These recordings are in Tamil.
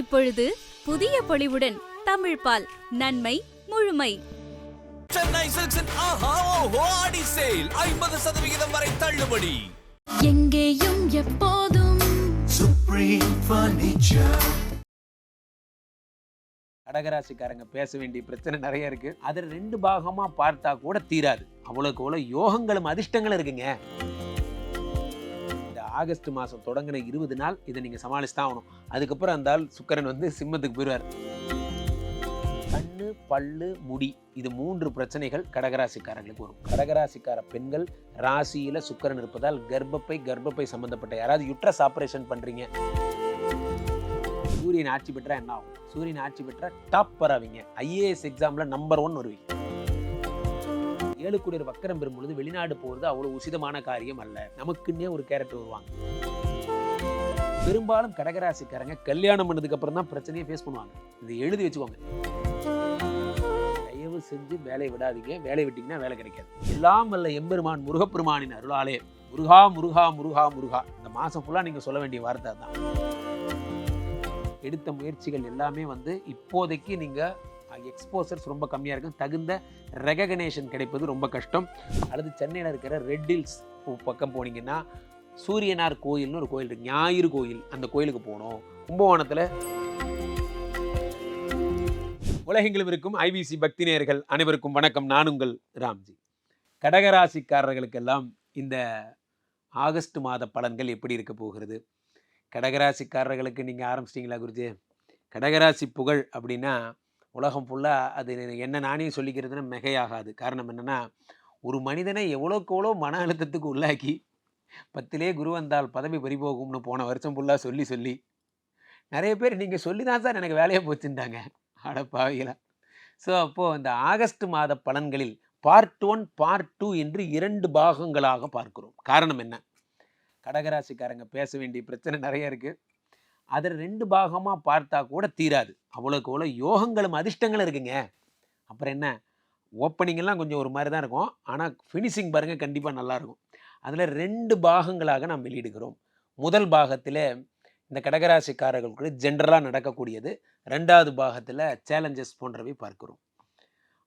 இப்பொழுது புதிய பொலிவுடன் தமிழ் பால் நன்மை முழுமை. சென்னை சில்க்ஸின் ஆஹா ஓஹோ ஆடி சேல் ஐம்பது சதவிகிதம் வரை தள்ளுபடி. எங்கேயும் எப்போதும் சுப்ரீம் பர்னிச்சர் கடகராசிக்காரங்க பேச வேண்டிய பிரச்சனை நிறைய இருக்கு. அதில் ரெண்டு பாகமா பார்த்தா கூட தீராது. அவ்வளோக்கு அவ்வளோ யோகங்களும் அதிர்ஷ்டங்களும் இருக்குங்க. ஆகஸ்ட் மாதம் தொடங்கின இருபது நாள் இதை நீங்கள் சமாளிச்சு தான் ஆகணும். அதுக்கப்புறம் அந்த ஆள் சுக்கரன் வந்து சிம்மத்துக்கு போயிடுவார். கண்ணு பல்லு முடி இது மூன்று பிரச்சனைகள் கடகராசிக்காரங்களுக்கு வரும். கடகராசிக்கார பெண்கள் ராசியில் சுக்கரன் இருப்பதால் கர்ப்பப்பை கர்ப்பப்பை சம்பந்தப்பட்ட யாராவது யுட்ரஸ் ஆப்ரேஷன் பண்றீங்க. சூரியன் ஆட்சி பெற்றா என்ன ஆகும்? சூரியன் ஆட்சி பெற்றா டாப்பர் ஆவீங்க. ஐஏஎஸ் எக்ஸாம்ல நம்பர் ஒன் வருவீங்க. ஏழு குடியர் வக்கரம் பெறும் பொழுது வெளிநாடு போகிறது அவ்வளவு உசிதமான காரியம் அல்ல. நமக்குன்னே ஒரு கேரக்டர் வருவாங்க. பெரும்பாலும் கடகராசிக்காரங்க கல்யாணம் பண்ணதுக்கு அப்புறம் தான் பிரச்சனையை ஃபேஸ் பண்ணுவாங்க. இதை எழுதி வச்சுக்கோங்க. தயவு செஞ்சு வேலையை விடாதீங்க. வேலையை விட்டீங்கன்னா வேலை கிடைக்காது. எல்லாம் வல்ல எம்பெருமான் முருகப்பெருமானின் அருளாலே. முருகா முருகா முருகா முருகா. இந்த மாசம் ஃபுல்லா நீங்க சொல்ல வேண்டிய வார்த்தை தான் எடுத்த முயற்சிகள் எல்லாமே வந்து இப்போதைக்கு நீங்கள் எக்ஸ்போசர்ஸ் ரொம்ப கம்மியாக இருக்கும். தகுந்த ரெகக்னேஷன் கிடைப்பது ரொம்ப கஷ்டம். அல்லது சென்னையில் இருக்கிற ரெட் ஹில்ஸ் பக்கம் போனீங்கன்னா சூரியனார் கோயில்னு ஒரு கோயில் இருக்குது ஞாயிறு கோயில். அந்த கோயிலுக்கு போகணும். கும்பகோணத்தில் உலகெங்கிலும் இருக்கும் ஐபிசி பக்தி நேயர்கள் அனைவருக்கும் வணக்கம். நான் உங்கள் ராம்ஜி. கடகராசிக்காரர்களுக்கெல்லாம் இந்த ஆகஸ்ட் மாத பலன்கள் எப்படி இருக்க போகிறது? கடகராசிக்காரர்களுக்கு நீங்கள் ஆரம்பிச்சிட்டிங்களா குருஜி? கடகராசி புகழ் அப்படின்னா உலகம் ஃபுல்லாக அது என்ன நானே சொல்லிக்கிறதுன்னு மிகையாகாது. காரணம் என்னென்னா ஒரு மனிதனை எவ்வளோக்கு எவ்வளோ மன அழுத்தத்துக்கு உள்ளாக்கி பத்திலே குரு வந்தால் பதவி பறிபோகும்னு போன வருஷம் ஃபுல்லாக சொல்லி சொல்லி நிறைய பேர் நீங்கள் சொல்லி தான் சார் எனக்கு வேலையை போச்சுட்டாங்க அடப்பாவிகளா ஸோ அப்போது இந்த ஆகஸ்ட் மாத பலன்களில் பார்ட் ஒன் பார்ட் டூ என்று இரண்டு பாகங்களாக பார்க்கிறோம். காரணம் என்ன? கடகராசிக்காரங்க பேச வேண்டிய பிரச்சனை நிறைய இருக்குது அதில் ரெண்டு பாகமாக பார்த்தா கூட தீராது. அவ்வளோக்கு அவ்வளோ யோகங்களும் அதிர்ஷ்டங்களும் இருக்குங்க. அப்புறம் என்ன? ஓப்பனிங்கெல்லாம் கொஞ்சம் ஒரு மாதிரி தான் இருக்கும். ஆனால் ஃபினிஷிங் பாருங்கள் கண்டிப்பாக நல்லாயிருக்கும் அதில் ரெண்டு பாகங்களாக நாம் வெளியிடுகிறோம். முதல் பாகத்தில் இந்த கடகராசிக்காரர்களுக்கு ஜென்ரலாக நடக்கக்கூடியது. ரெண்டாவது பாகத்தில் சேலஞ்சஸ் போன்றவை பார்க்கிறோம்.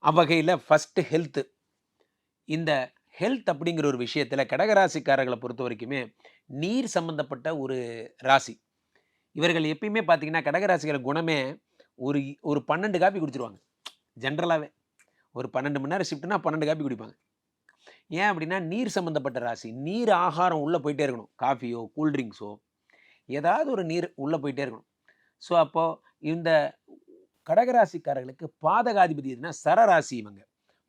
அவ்வகையில் ஃபஸ்ட்டு ஹெல்த்து இந்த ஹெல்த் அப்படிங்கிற ஒரு விஷயத்தில் கடகராசிக்காரர்களை பொறுத்த வரைக்குமே நீர் சம்மந்தப்பட்ட ஒரு ராசி. இவர்கள் எப்பயுமே பார்த்தீங்கன்னா கடகராசிகள் குணமே ஒரு ஒரு பன்னெண்டு காப்பி குடிச்சிருவாங்க. ஜென்ரலாகவே ஒரு பன்னெண்டு மணி நேரம் ஷிஃப்ட்னா பன்னெண்டு காப்பி குடிப்பாங்க. ஏன் அப்படின்னா நீர் சம்மந்தப்பட்ட ராசி. நீர் ஆகாரம் உள்ளே போயிட்டே இருக்கணும். காஃபியோ கூல்ட்ரிங்க்ஸோ ஏதாவது ஒரு நீர் உள்ளே போயிட்டே இருக்கணும். ஸோ அப்போது இந்த கடகராசிக்காரர்களுக்கு பாதகாதிபதி எதுனா சரராசி இவங்க.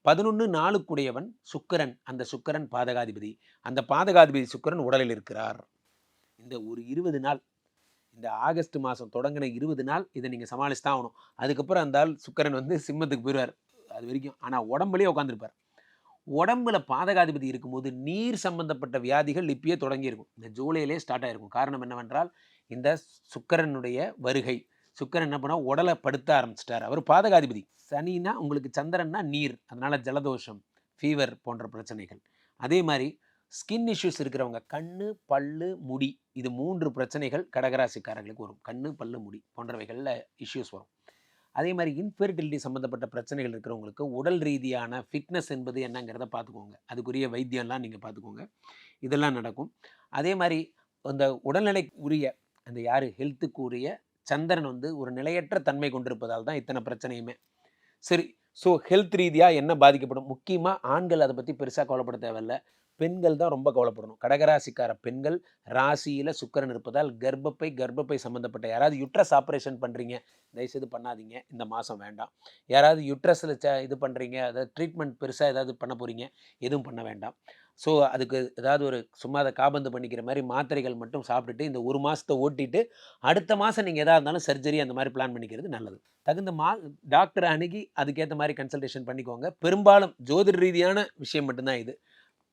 பதினொன்று நாளுக்குடையவன் சுக்கிரன். அந்த சுக்கரன் பாதகாதிபதி. அந்த பாதகாதிபதி சுக்கிரன் உடலில் இருக்கிறார். இந்த ஒரு இருபது நாள் இந்த ஆகஸ்ட் மாதம் தொடங்கின இருபது நாள் இதை நீங்கள் சமாளிச்சு தான் ஆகணும். அதுக்கப்புறம் அந்த ஆள் சுக்கரன் வந்து சிம்மத்துக்கு போயிடுவார் அது வரைக்கும். ஆனால் உடம்புலேயே உட்காந்துருப்பார் உடம்புல பாதகாதிபதி இருக்கும்போது நீர் சம்பந்தப்பட்ட வியாதிகள் இப்பயே தொடங்கியிருக்கும் இந்த ஜூலையிலே ஸ்டார்ட் ஆகிருக்கும் காரணம் என்னவென்றால் இந்த சுக்கரனுடைய வருகை. சுக்கரன் என்ன பண்ணால் உடலை படுத்த ஆரம்பிச்சிட்டார். அவர் பாதகாதிபதி. சனினா உங்களுக்கு சந்திரன்னா நீர். அதனால் ஜலதோஷம் ஃபீவர் போன்ற பிரச்சனைகள். அதே மாதிரி ஸ்கின் இஷ்யூஸ் இருக்கிறவங்க கண் பல்லு முடி இது மூன்று பிரச்சனைகள் கடகராசிக்காரர்களுக்கு வரும். கண் பல்லு முடி போன்றவைகளில் இஷ்யூஸ் வரும். அதே மாதிரி இன்ஃபெர்டிலிட்டி சம்மந்தப்பட்ட பிரச்சனைகள் இருக்கிறவங்களுக்கு உடல் ரீதியான ஃபிட்னஸ் என்பது என்னங்கிறத பார்த்துக்கோங்க. அதுக்குரிய வைத்தியம்லாம் நீங்கள் பார்த்துக்கோங்க. இதெல்லாம் நடக்கும். அதே மாதிரி அந்த உடல்நிலை உரிய அந்த யார்? ஹெல்த்துக்கு உரிய சந்திரன் வந்து ஒரு நிலையற்ற தன்மை கொண்டிருப்பதால் தான் இத்தனை பிரச்சனையுமே. சரி ஸோ ஹெல்த் ரீதியாக என்ன பாதிக்கப்படும்? முக்கியமாக ஆண்கள் அதை பற்றி பெருசாக கவலைப்பட தேவையில்ல. பெண்கள் தான் ரொம்ப கவலைப்படணும். கடகராசிக்கார பெண்கள் ராசியில் சுக்கரன் இருப்பதால் கர்ப்பப்பை கர்ப்பப்பை சம்மந்தப்பட்ட யாராவது யுட்ரஸ் ஆப்ரேஷன் பண்ணுறீங்க தயவுசெய்து பண்ணாதீங்க. இந்த மாதம் வேண்டாம். யாராவது யுட்ரஸில் ச இது பண்ணுறீங்க அதாவது ட்ரீட்மெண்ட் பெருசாக ஏதாவது பண்ண போகிறீங்க எதுவும் பண்ண வேண்டாம். ஸோ அதுக்கு ஏதாவது ஒரு சும்மா அதை காபந்து பண்ணிக்கிற மாதிரி மாத்திரைகள் மட்டும் சாப்பிட்டுட்டு இந்த ஒரு மாதத்தை ஓட்டிட்டு அடுத்த மாதம் நீங்கள் எதாக இருந்தாலும் சர்ஜரி அந்த மாதிரி பிளான் பண்ணிக்கிறது நல்லது. தகுந்த மா டாக்டரை அணுகி அதுக்கேற்ற மாதிரி கன்சல்டேஷன் பண்ணிக்கோங்க. பெரும்பாலும் ஜோதிட ரீதியான விஷயம் மட்டும்தான் இது.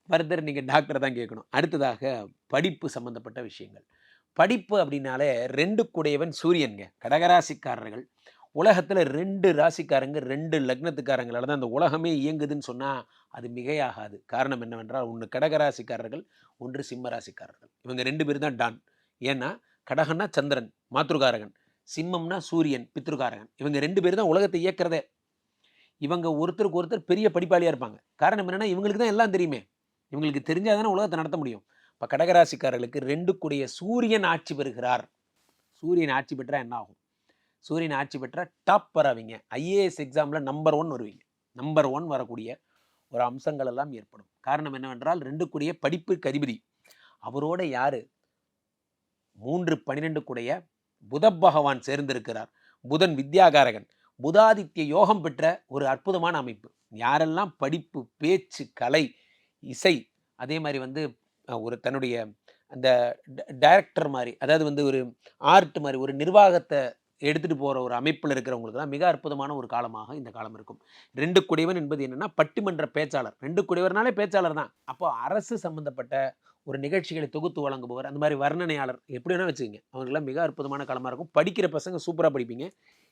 ஃபர்தர் நீங்கள் டாக்டரை தான் கேட்கணும். அடுத்ததாக படிப்பு சம்மந்தப்பட்ட விஷயங்கள். படிப்பு அப்படின்னாலே ரெண்டு குடையவன் சூரியன்க கடகராசிக்காரர்கள். உலகத்தில் ரெண்டு ராசிக்காரங்க ரெண்டு லக்னத்துக்காரங்களால் தான் அந்த உலகமே இயங்குதுன்னு சொன்னால் அது மிகையாகாது. காரணம் என்னவென்றால் ஒன்று கடகராசிக்காரர்கள் ஒன்று சிம்ம ராசிக்காரர்கள் இவங்க ரெண்டு பேர் தான் டான் ஏன்னா கடகன்னா சந்திரன் மாத்ருகாரகன். சிம்மம்னா சூரியன் பித்ருகாரகன். இவங்க ரெண்டு பேர் தான் உலகத்தை இயக்கிறதே. இவங்க ஒருத்தருக்கு ஒருத்தர் பெரிய படிப்பாளியாக இருப்பாங்க. காரணம் என்னென்னா இவங்களுக்கு தான் எல்லாம் தெரியுமே. இவங்களுக்கு தெரிஞ்சால் தானே உலகத்தை நடத்த முடியும். இப்போ கடகராசிக்காரர்களுக்கு ரெண்டு கூடிய சூரியன் ஆட்சி பெறுகிறார். சூரியன் ஆட்சி பெற்றால் என்ன ஆகும்? சூரியன் ஆட்சி பெற்றால் டாப்பர் ஆவீங்க ஐஏஎஸ் எக்ஸாமில் நம்பர் ஒன் வருவீங்க. நம்பர் ஒன் வரக்கூடிய ஒரு அம்சங்கள் எல்லாம் ஏற்படும். காரணம் என்னவென்றால் ரெண்டு கூடிய படிப்புக்கு அதிபதி. அவரோட யார்? மூன்று பன்னிரெண்டு கூடிய புத பகவான் சேர்ந்திருக்கிறார். புதன் வித்யாகாரகன். புதாதித்ய யோகம் பெற்ற ஒரு அற்புதமான அமைப்பு. யாரெல்லாம் படிப்பு பேச்சு கலை இசை. அதே மாதிரி வந்து ஒரு தன்னுடைய அந்த டைரக்டர் மாதிரி அதாவது வந்து ஒரு ஆர்ட் மாதிரி ஒரு நிர்வாகத்தை எடுத்துகிட்டு போகிற ஒரு அமைப்பில் இருக்கிறவங்களுக்கு தான் மிக அற்புதமான ஒரு காலமாக இந்த காலம் இருக்கும். ரெண்டு குடைவன் என்பது என்னென்னா பட்டிமன்ற பேச்சாளர். ரெண்டு குடைவர்னாலே பேச்சாளர் தான். அப்போ அரசு சம்மந்தப்பட்ட ஒரு நிகழ்ச்சிகளை தொகுத்து வழங்குபவர் அந்த மாதிரி வர்ணனையாளர் எப்படி வேணால் வச்சுக்கோங்க. அவங்களுக்குலாம் மிக அற்புதமான காலமாக இருக்கும். படிக்கிற பசங்க சூப்பராக படிப்பீங்க.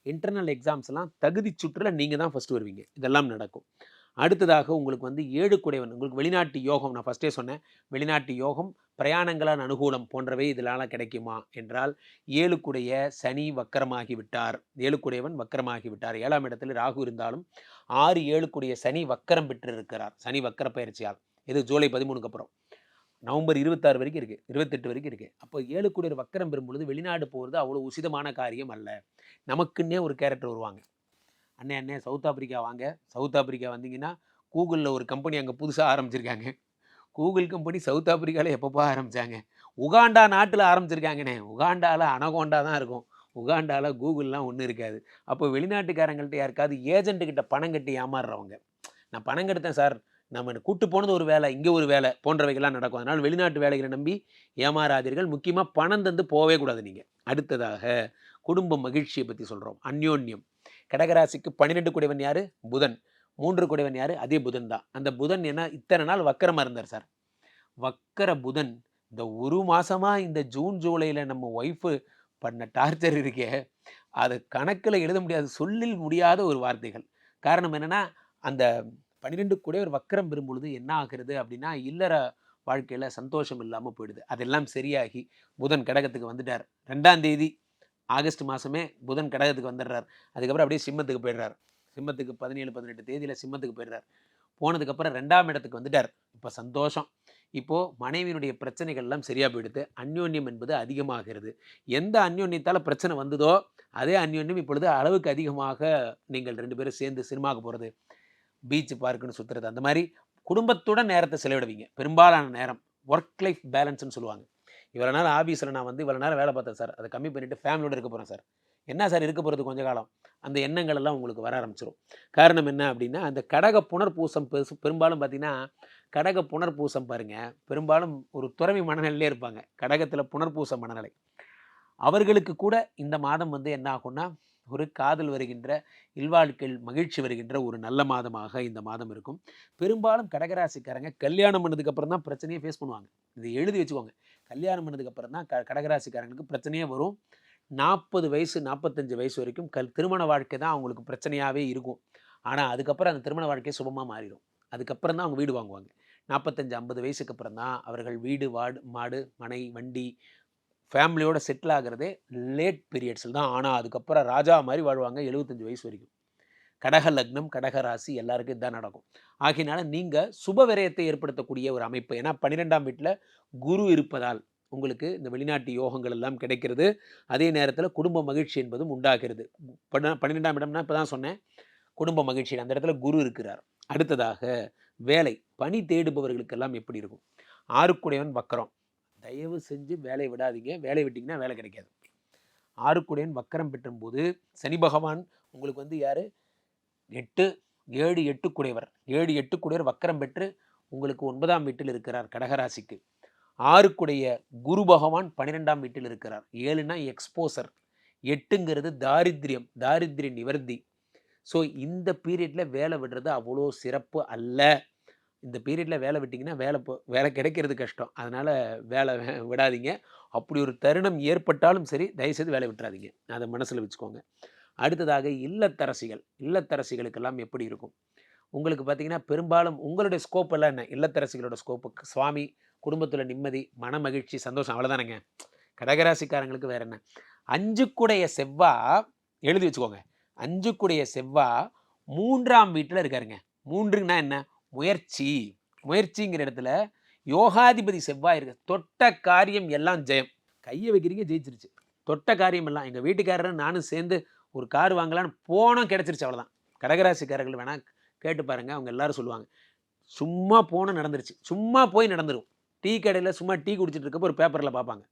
இன்டர்னல் எக்ஸாம்ஸ்லாம் தகுதி சுற்றுல நீங்கள் தான் ஃபஸ்ட்டு வருவீங்க. இதெல்லாம் நடக்கும். அடுத்ததாக உங்களுக்கு வந்து ஏழு குடைவன் உங்களுக்கு வெளிநாட்டு யோகம் நான் ஃபஸ்ட்டே சொன்னேன். வெளிநாட்டு யோகம் பிரயாணங்களான அனுகூலம் போன்றவை இதனால் கிடைக்குமா என்றால் ஏழுக்குடைய சனி வக்கரமாகிவிட்டார் ஏழுக்குடையவன் வக்கரமாகிவிட்டார் ஏழாம் இடத்துல ராகு இருந்தாலும் ஆறு ஏழுக்குடைய சனி வக்கரம் பெற்றிருக்கிறார். சனி வக்கர பயிற்சியால். இது ஜூலை பதிமூணுக்கு அப்புறம். நவம்பர் இருபத்தாறு வரைக்கும் இருக்குது இருபத்தெட்டு வரைக்கும் இருக்குது அப்போ ஏழுக்குடையர் வக்கரம் பெறும்பொழுது வெளிநாடு போகிறது அவ்வளோ உசிதமான காரியம் அல்ல. நமக்குன்னே ஒரு கேரக்டர் வருவாங்க அண்ணே அண்ணே சவுத் ஆப்பிரிக்கா வாங்க. சவுத் ஆப்பிரிக்கா வந்தீங்கன்னா கூகுளில் ஒரு கம்பெனி அங்கே புதுசாக ஆரம்பிச்சிருக்காங்க. கூகுள் கம்பெனி சவுத் ஆப்பிரிக்காவில் எப்பப்போ ஆரம்பித்தாங்க உகாண்டா நாட்டில் ஆரம்பிச்சிருக்காங்கண்ணே. உகாண்டாவில் அனகோண்டா தான் இருக்கும். உகாண்டாவில் கூகுள்லாம் ஒன்றும் இருக்காது. அப்போ வெளிநாட்டுக்காரங்கள்ட்ட யாருக்காவது ஏஜென்ட்டுக்கிட்ட பணம் கட்டி ஏமாறுறவங்க. நான் பணம் கெடுத்தேன் சார். நம்ம கூட்டு போனது ஒரு வேலை இங்கே ஒரு வேலை போன்றவைகள்லாம் நடக்கும். அதனால் வெளிநாட்டு வேலைகளை நம்பி ஏமாறாதீர்கள். முக்கியமாக பணம் தந்து போகவே கூடாது நீங்கள் அடுத்ததாக குடும்ப மகிழ்ச்சியை பற்றி சொல்கிறோம் அந்யோன்யம். கடகராசிக்கு பன்னிரெண்டு குடைவன் யார்? புதன். மூன்று குடைவன் யார்? அதே புதன் தான். அந்த புதன் என்ன? இத்தனை நாள் வக்கரமாக இருந்தார் சார். வக்கர புதன். இந்த ஒரு மாதமாக இந்த ஜூன் ஜூலையில் நம்ம ஒய்ஃபு பண்ண டார்ச்சர் இருக்கே. அது கணக்கில் எழுத முடியாது சொல்லில் முடியாத ஒரு வார்த்தைகள். காரணம் என்னென்னா அந்த பன்னிரெண்டு கூட ஒரு வக்கரம் பெறும்பொழுது என்ன ஆகுறது அப்படின்னா இல்லற வாழ்க்கையில் சந்தோஷம் இல்லாமல் போயிடுது. அதெல்லாம் சரியாகி புதன் கடகத்துக்கு வந்துட்டார். ரெண்டாம் தேதி ஆகஸ்ட் மாதமே புதன் கடகத்துக்கு வந்துடுறார். அதுக்கப்புறம் அப்படியே சிம்மத்துக்கு போயிடுறார். சிம்மத்துக்கு பதினேழு பதினெட்டு தேதியில் சிம்மத்துக்கு போயிடுறார். போனதுக்கப்புறம் ரெண்டாம் இடத்துக்கு வந்துட்டார். இப்போ சந்தோஷம். இப்போது மனைவியினுடைய பிரச்சனைகள் எல்லாம் சரியாக போயிடுது. அந்யோன்யம் என்பது அதிகமாகிறது. எந்த அந்யோன்யத்தால் பிரச்சனை வந்ததோ அதே அந்யோன்யம் இப்பொழுது அளவுக்கு அதிகமாக நீங்கள் ரெண்டு பேரும் சேர்ந்து சினிமாவுக்கு போகிறது பீச் பார்க்குன்னு சுற்றுறது அந்த மாதிரி குடும்பத்துடன் நேரத்தை செலவிடுவீங்க. பெரும்பாலான நேரம் ஒர்க் லைஃப் பேலன்ஸ்னு சொல்லுவாங்க. இவ்வளோ நேரம் ஆஃபீஸில் நான் வந்து இவ்வளோ நேரம் வேலை பார்த்தேன் சார் அதை கம்மி பண்ணிவிட்டு ஃபேமிலியோடு இருக்க போகிறேன் சார் என்ன சார் இருக்க போகிறது கொஞ்ச காலம்? அந்த எண்ணங்கள் எல்லாம் உங்களுக்கு வர ஆரம்பிச்சிடும் காரணம் என்ன அப்படின்னா அந்த கடக புனர்பூசம் பெருசு பெரும்பாலும் பார்த்தீங்கன்னா கடக புனர்பூசம் பாருங்கள் பெரும்பாலும் ஒரு துறவி மனநிலையிலே இருப்பாங்க. கடகத்தில் புனர்பூச மனநிலை. அவர்களுக்கு கூட இந்த மாதம் வந்து என்ன ஆகும்னா ஒரு காதல் வருகின்ற இல்வாழ்க்கையில் மகிழ்ச்சி வருகின்ற ஒரு நல்ல மாதமாக இந்த மாதம் இருக்கும். பெரும்பாலும் கடகராசிக்காரங்க கல்யாணம் பண்ணதுக்கப்புறம் தான் பிரச்சனையை ஃபேஸ் பண்ணுவாங்க. இதை எழுதி வச்சுக்கோங்க. கல்யாணம் பண்ணதுக்கு அப்புறம் தான் க கடகராசிக்காரங்களுக்கு பிரச்சனையே வரும். நாற்பது வயசு நாற்பத்தஞ்சு வயசு வரைக்கும் கல் திருமண வாழ்க்கை தான் அவங்களுக்கு பிரச்சனையாகவே இருக்கும். ஆனால் அதுக்கப்புறம் அந்த திருமண வாழ்க்கையை சுபமாக மாறிடும். அதுக்கப்புறம் தான் அவங்க வீடு வாங்குவாங்க. நாற்பத்தஞ்சு ஐம்பது வயசுக்கு அப்புறம் தான் அவர்கள் வீடு வாடு மாடு மனை வண்டி ஃபேமிலியோடு செட்டில் ஆகிறதே லேட் பீரியட்ஸில் தான். ஆனால் அதுக்கப்புறம் ராஜா மாதிரி வாழ்வாங்க எழுபத்தஞ்சு வயசு வரைக்கும். கடக லக்னம் கடக ராசி எல்லாருக்கும் இதுதான் நடக்கும். ஆகினால நீங்கள் சுப விரயத்தை ஏற்படுத்தக்கூடிய ஒரு அமைப்பு. ஏன்னா பன்னிரெண்டாம் வீட்டில் குரு இருப்பதால் உங்களுக்கு இந்த வெளிநாட்டு யோகங்கள் எல்லாம் கிடைக்கிறது. அதே நேரத்தில் குடும்ப மகிழ்ச்சி என்பதும் உண்டாகிறது. பன்ன- பன்னிரெண்டாம் இடம்னா இப்போ தான் சொன்னேன். குடும்ப மகிழ்ச்சி அந்த இடத்துல குரு இருக்கிறார். அடுத்ததாக வேலை பணி தேடுபவர்களுக்கெல்லாம் எப்படி இருக்கும்? ஆறுக்குடையவன் வக்கரம். தயவு செஞ்சு வேலையை விடாதீங்க. வேலையை விட்டிங்கன்னா வேலை கிடைக்காது. ஆறுக்குடையன் வக்கரம் பெற்றும்போது சனி பகவான் உங்களுக்கு வந்து யார்? எட்டு ஏழு எட்டு குடைவர் ஏழு எட்டு குடைவர் வக்கரம் பெற்று உங்களுக்கு ஒன்பதாம் வீட்டில் இருக்கிறார் கடகராசிக்கு. ஆறுக்குடைய குரு பகவான் பன்னிரெண்டாம் வீட்டில் இருக்கிறார். ஏழுனா எக்ஸ்போசர் எட்டுங்கிறது தாரித்ரியம் தாரித்ரிய நிவர்த்தி. ஸோ இந்த பீரியடில் வேலை விடுறது அவ்வளோ சிறப்பு அல்ல. இந்த பீரியடில் வேலை விட்டிங்கன்னா வேலை வேலை கிடைக்கிறது கஷ்டம். அதனால் வேலை விடாதீங்க. அப்படி ஒரு தருணம் ஏற்பட்டாலும் சரி தயவுசெய்து வேலை விட்டுறாதீங்க. அதை மனசில் வச்சுக்கோங்க. அடுத்ததாக இல்லத்தரசிகள். இல்லத்தரசிகளுக்கெல்லாம் எப்படி இருக்கும்? உங்களுக்கு பார்த்தீங்கன்னா பெரும்பாலும் உங்களுடைய ஸ்கோப் எல்லாம் என்ன? இல்லத்தரசிகளோட ஸ்கோப்பு சுவாமி குடும்பத்தில் நிம்மதி மன மகிழ்ச்சி சந்தோஷம் அவ்வளோதானங்க கடகராசிக்காரங்களுக்கு வேற என்ன? அஞ்சுக்குடைய செவ்வா எழுதி வச்சுக்கோங்க. அஞ்சுக்குடைய செவ்வா மூன்றாம் வீட்டில் இருக்காருங்க. மூன்றுன்னா என்ன? முயற்சி. முயற்சிங்கிற இடத்துல யோகாதிபதி செவ்வாய் இருக்கு. தொட்ட காரியம் எல்லாம் ஜெயம். கையை வைக்கிறீங்க ஜெயிச்சிருச்சு. தொட்ட காரியம் எல்லாம் எங்கள் வீட்டுக்காரரும் நானும் சேர்ந்து ஒரு கார் வாங்கலான்னு போனோம் கிடச்சிருச்சு அவ்வளோதான் கடகராசிக்காரர்கள் வேணால் கேட்டு பாருங்கள் அவங்க எல்லாரும் சொல்லுவாங்க. சும்மா போன நடந்துருச்சு. சும்மா போய் நடந்துடும் டீ கடையில் சும்மா டீ குடிச்சிட்டு இருக்கப்போ ஒரு பேப்பரில் பார்ப்பாங்க.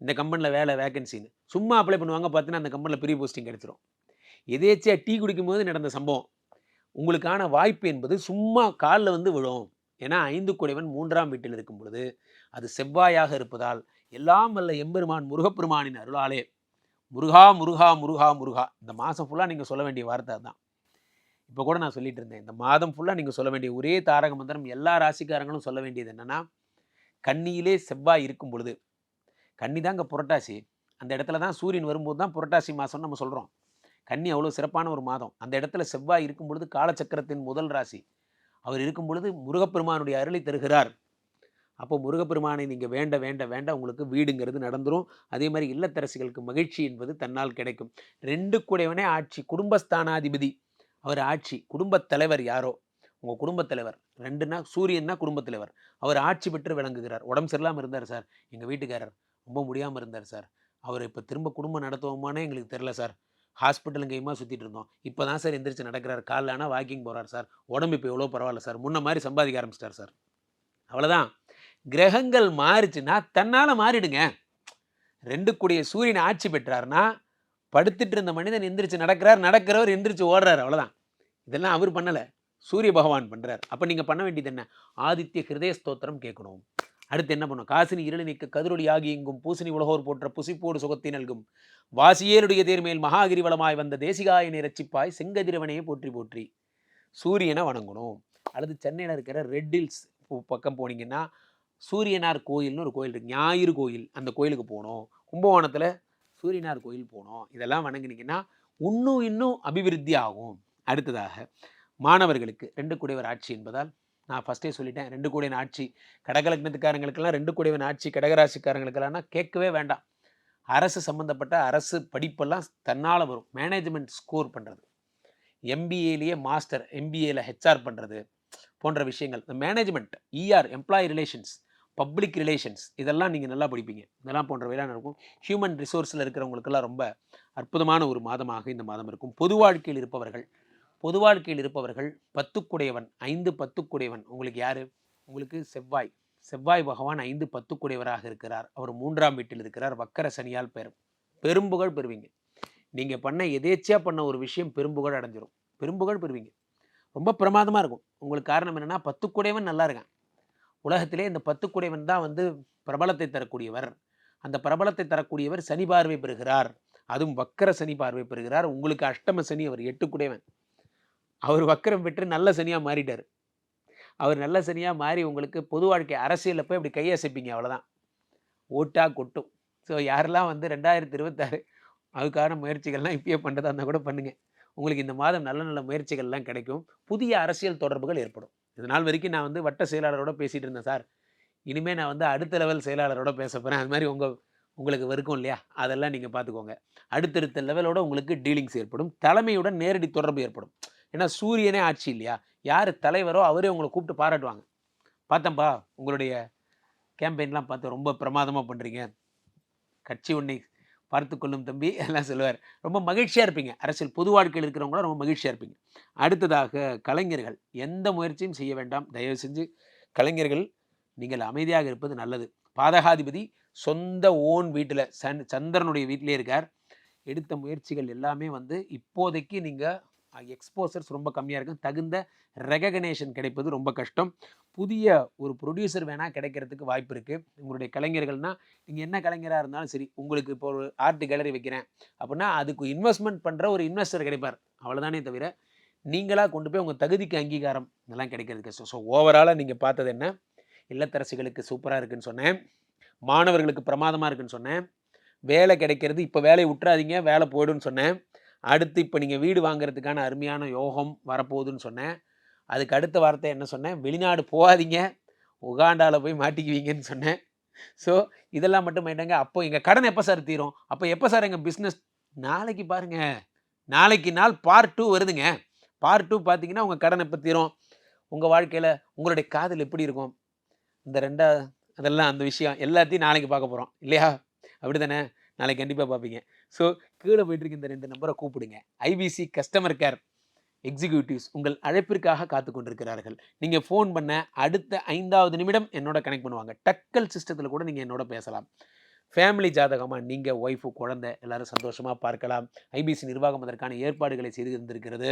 இந்த கம்பெனியில் வேலை வேகன்சின்னு சும்மா அப்ளை பண்ணுவாங்க பார்த்தீங்கன்னா அந்த கம்பெனியில் பெரிய போஸ்டிங் கிடச்சிரும். எதேச்சியாக டீ குடிக்கும்போது நடந்த சம்பவம். உங்களுக்கான வாய்ப்பு என்பது சும்மா காலில் வந்து விழும். ஏன்னா ஐந்து குடைவன் மூன்றாம் வீட்டில் இருக்கும் பொழுது அது செவ்வாயாக இருப்பதால் எல்லாம் வல்ல எம்பெருமான் முருகப்பெருமானின் அருளாலே முருகா முருகா முருகா முருகா. இந்த மாதம் ஃபுல்லாக நீங்கள் சொல்ல வேண்டிய வார்த்தை தான் இப்போ கூட நான் சொல்லிட்டு இருந்தேன். இந்த மாதம் ஃபுல்லாக நீங்கள் சொல்ல வேண்டிய ஒரே தாரக மந்திரம் எல்லா ராசிக்காரங்களும் சொல்ல வேண்டியது என்னென்னா கன்னியிலே செவ்வாய் இருக்கும் பொழுது கன்னி தாங்க புரட்டாசி. அந்த இடத்துல தான் சூரியன் வரும்போது தான் புரட்டாசி மாதம்னு நம்ம சொல்கிறோம் கன்னி அவ்வளோ சிறப்பான ஒரு மாதம். அந்த இடத்துல செவ்வாய் இருக்கும் பொழுது காலச்சக்கரத்தின் முதல் ராசி. அவர் இருக்கும் பொழுது முருகப்பெருமானுடைய அருளை தருகிறார். அப்போ முருகப்பெருமானை நீங்கள் வேண்ட வேண்ட வேண்ட உங்களுக்கு வீடுங்கிறது நடந்துடும் அதே மாதிரி இல்லத்தரசிகளுக்கு மகிழ்ச்சி என்பது தன்னால் கிடைக்கும். ரெண்டு கூடையவனே ஆட்சி குடும்பஸ்தானாதிபதி. அவர் ஆட்சி குடும்பத் தலைவர் யாரோ? உங்கள் குடும்பத் தலைவர். ரெண்டுனா சூரியன்னா குடும்பத் தலைவர். அவர் ஆட்சி பெற்று விளங்குகிறார். உடம்பு சரியில்லாமல் இருந்தார் சார். எங்கள் வீட்டுக்காரர் ரொம்ப முடியாமல் இருந்தார் சார். அவர் இப்போ திரும்ப குடும்பம் நடத்துவோமானே எங்களுக்கு தெரில சார். ஹாஸ்பிட்டலுங்க கையுமா சுற்றிட்டு இருந்தோம். இப்போ தான் சார் எந்திரிச்சு நடக்கிறார். காலைல ஆனால் வாக்கிங் போகிறார் சார். உடம்பு இப்போ எவ்வளோ பரவாயில்ல சார். முன்ன மாதிரி சம்பாதிக்க ஆரம்பிச்சிட்டார் சார். அவ்வளோதான் கிரகங்கள் மாறிச்சுன்னா தன்னால் மாறிடுங்க. ரெண்டு கூடிய சூரியன் ஆட்சி பெற்றார்னா படுத்துட்டு இருந்த மனிதன் எந்திரிச்சு நடக்கிறார் நடக்கிறவர் எந்திரிச்சு ஓடுறார் அவ்வளோதான் இதெல்லாம் அவர் பண்ணலை. சூரிய பகவான் பண்ணுறார் அப்போ நீங்கள் பண்ண வேண்டியது என்ன? ஆதித்ய ஹிருதய ஸ்தோத்திரம் கேட்கணும். அடுத்து என்ன பண்ணும்? காசினி இருளி நீக்க கதிரொளி ஆகி இங்கும் பூசணி உலகோர் போன்ற புசிப்போடு சுகத்தை நல்கும். வாசியேருடைய தேர்மேல் மகாகிரிவளமாய் வந்த தேசிகாயனை ரச்சிப்பாய் செங்கதிரவனையே போற்றி போற்றி. சூரியனை வணங்கணும். அல்லது சென்னையில் இருக்கிற ரெட் ஹில்ஸ் பக்கம் போனீங்கன்னா சூரியனார் கோயில்னு ஒரு கோயில் இருக்குது ஞாயிறு கோயில் அந்த கோயிலுக்கு போகணும் கும்பகோணத்தில் சூரியனார் கோயில் போகணும் இதெல்லாம் வணங்கினீங்கன்னா இன்னும் இன்னும் அபிவிருத்தி ஆகும். அடுத்ததாக மாணவர்களுக்கு ரெண்டு குடைவர் ஆட்சி என்பதால் நான் ஃபஸ்ட்டே சொல்லிட்டேன். ரெண்டு கூடையன் ஆட்சி கடகலக்னத்துக்காரங்களுக்கெல்லாம் ரெண்டு கோடியவன் ஆட்சி கடகராசிக்காரங்களுக்கெல்லாம்னா கேட்கவே வேண்டாம். அரசு சம்மந்தப்பட்ட அரசு படிப்பெல்லாம் தன்னால் வரும். மேனேஜ்மெண்ட் ஸ்கோர் பண்ணுறது எம்பிஏலேயே மாஸ்டர் எம்பிஏல ஹெச்ஆர் பண்ணுறது போன்ற விஷயங்கள். இந்த management ER employee relations public relations இதெல்லாம் நீங்கள் நல்லா படிப்பீங்க. இதெல்லாம் போன்றவையெல்லாம் இருக்கும். ஹியூமன் ரிசோர்ஸில் இருக்கிறவங்களுக்கெல்லாம் ரொம்ப அற்புதமான ஒரு மாதமாக இந்த மாதம் இருக்கும். பொது வாழ்க்கையில் இருப்பவர்கள் பொது வாழ்க்கையில் இருப்பவர்கள் பத்துக்குடையவன் ஐந்து பத்துக்குடையவன். உங்களுக்கு யார்? உங்களுக்கு செவ்வாய். செவ்வாய் பகவான் ஐந்து பத்துக்குடையவராக இருக்கிறார். அவர் மூன்றாம் வீட்டில் இருக்கிறார். வக்கர சனியால் பெரும் பெரும்புகழ் பெறுவீங்க. நீங்கள் பண்ண எதேச்சியாக பண்ண ஒரு விஷயம் பெரும்புகழ் அடைஞ்சிரும். பெரும்புகழ் பெறுவீங்க. ரொம்ப பிரமாதமாக இருக்கும். உங்களுக்கு காரணம் என்னென்னா பத்துக்குடையவன் நல்லா இருக்கான். உலகத்திலே இந்த பத்துக்குடையவன் தான் வந்து பிரபலத்தை தரக்கூடியவர். அந்த பிரபலத்தை தரக்கூடியவர் சனி பார்வை பெறுகிறார். அதுவும் வக்கர சனி பார்வை பெறுகிறார். உங்களுக்கு அஷ்டம சனி அவர் எட்டுக்குடையவன் அவர் வக்கரம் பெற்று நல்ல சனியாக மாறிட்டார். அவர் நல்ல சனியாக மாறி உங்களுக்கு பொது வாழ்க்கை அரசியலில் போய் இப்படி கையசைப்பீங்க அவ்வளோதான் ஓட்டாக கொட்டும். ஸோ யாரெல்லாம் வந்து ரெண்டாயிரத்தி இருபத்தாறு அதுக்கான முயற்சிகள்லாம் இப்பயே பண்ணுறதா இருந்தால் கூட பண்ணுங்கள் உங்களுக்கு இந்த மாதம் நல்ல நல்ல முயற்சிகள்லாம் கிடைக்கும். புதிய அரசியல் தொடர்புகள் ஏற்படும். இது நாள் வரைக்கும் நான் வந்து வட்ட செயலாளரோட பேசிகிட்டு இருந்தேன் சார். இனிமேல் நான் வந்து அடுத்த லெவல் செயலாளரோட பேச போகிறேன் அது மாதிரி உங்கள் உங்களுக்கு இருக்கும் இல்லையா? அதெல்லாம் நீங்கள் பார்த்துக்கோங்க அடுத்தடுத்த லெவலோட உங்களுக்கு டீலிங்ஸ் ஏற்படும். தலைமையுடன் நேரடி தொடர்பு ஏற்படும். ஏன்னா சூரியனே ஆட்சி இல்லையா? யார் தலைவரோ அவரே உங்களை கூப்பிட்டு பாராட்டுவாங்க. பார்த்தேன்ப்பா உங்களுடைய கேம்பெயின்லாம் பார்த்து ரொம்ப பிரமாதமாக பண்ணுறீங்க கட்சி உன்னை பார்த்து கொள்ளும் தம்பி எல்லாம் சொல்லுவார். ரொம்ப மகிழ்ச்சியாக இருப்பீங்க. அரசியல் பொது வாழ்க்கையில் இருக்கிறவங்களும் ரொம்ப மகிழ்ச்சியாக இருப்பீங்க. அடுத்ததாக கலைஞர்கள் எந்த முயற்சியும் செய்ய வேண்டாம். தயவு செஞ்சு கலைஞர்கள் நீங்கள் அமைதியாக இருப்பது நல்லது. பாதகாதிபதி சொந்த ஓன் வீட்டில் சன் சந்திரனுடைய வீட்டிலே இருக்கார். எடுத்த முயற்சிகள் எல்லாமே வந்து இப்போதைக்கு நீங்கள் எக்ஸ்போசர்ஸ் ரொம்ப கம்மியாக இருக்கும். தகுந்த ரெகக்னேஷன் கிடைப்பது ரொம்ப கஷ்டம். புதிய ஒரு ப்ரொடியூசர் வேணால் கிடைக்கிறதுக்கு வாய்ப்பு இருக்குது உங்களுடைய கலைஞர்கள்னால் நீங்கள் என்ன கலைஞராக இருந்தாலும் சரி உங்களுக்கு இப்போ ஒரு ஆர்ட் கேலரி வைக்கிறேன் அப்படின்னா அதுக்கு இன்வெஸ்ட்மெண்ட் பண்ணுற ஒரு இன்வெஸ்டர் கிடைப்பார். அவ்வளோதானே தவிர நீங்களாக கொண்டு போய் உங்கள் தகுதிக்கு அங்கீகாரம் இதெல்லாம் கிடைக்கிறது கஷ்டம் ஸோ ஓவராலாக நீங்கள் பார்த்தது என்ன? இல்லத்தரசிகளுக்கு சூப்பராக இருக்குன்னு சொன்னேன். மாணவர்களுக்கு பிரமாதமாக இருக்குன்னு சொன்னேன். வேலை கிடைக்கிறது இப்போ வேலையை விட்டுறாதீங்க வேலை போய்டுன்னு சொன்னேன். அடுத்து இப்போ நீங்கள் வீடு வாங்குறதுக்கான அருமையான யோகம் வரப்போகுதுன்னு சொன்னேன். அதுக்கு அடுத்த வார்த்தை என்ன சொன்னேன்? வெளிநாடு போகாதீங்க. உகாண்டாவில் போய் மாட்டிக்குவீங்கன்னு சொன்னேன். ஸோ இதெல்லாம் மட்டும் ஆயிட்டாங்க அப்போ எங்கள் கடன் எப்போ சார் தீரும்? அப்போ எப்போ சார் எங்கள் பிஸ்னஸ் நாளைக்கு பாருங்கள் நாளைக்கு நாள் பார்ட் டூ வருதுங்க. பார்ட் டூ பார்த்தீங்கன்னா உங்கள் கடன் எப்போ தீரும்? உங்கள் வாழ்க்கையில் உங்களுடைய காதல் எப்படி இருக்கும்? இந்த ரெண்டா அதெல்லாம் அந்த விஷயம் எல்லாத்தையும் நாளைக்கு பார்க்க போகிறோம் இல்லையா? அப்படி தானே நாளைக்கு கண்டிப்பாக பார்ப்பீங்க. ஸோ கீழே போயிட்டு இருக்க இந்த ரெண்டு நம்பரை கூப்பிடுங்க. ஐபிசி கஸ்டமர் கேர் எக்ஸிக்யூட்டிவ்ஸ் உங்கள் அழைப்பிற்காக காத்து கொண்டிருக்கிறார்கள். நீங்கள் ஃபோன் பண்ண அடுத்த ஐந்தாவது நிமிடம் என்னோட கனெக்ட் பண்ணுவாங்க. டக்கல் சிஸ்டத்தில் கூட நீங்கள் என்னோட பேசலாம். ஃபேமிலி ஜாதகமாக நீங்கள் ஒய்ஃபு குழந்தை எல்லாரும் சந்தோஷமாக பார்க்கலாம். ஐபிசி நிர்வாகம் அதற்கான ஏற்பாடுகளை செய்து இருந்திருக்கிறது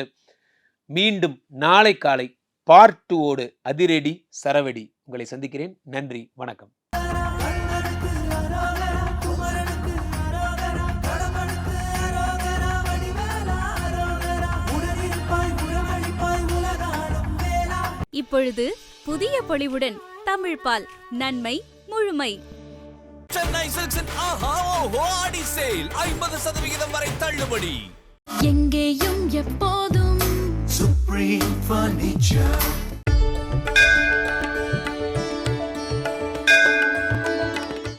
மீண்டும் நாளை காலை பார்ட் டூவோடு அதிரடி சரவடி. உங்களை சந்திக்கிறேன். நன்றி. வணக்கம். இப்பொழுது புதிய பொலிவுடன் தமிழ் பால் நன்மை முழுமை சென்னை சில்க்ஸின் ஆஹா ஓஹோ ஆடி சேல் ஐம்பது சதவிகிதம் வரை தள்ளுபடி எங்கேயும் எப்போதும் Supreme Furniture.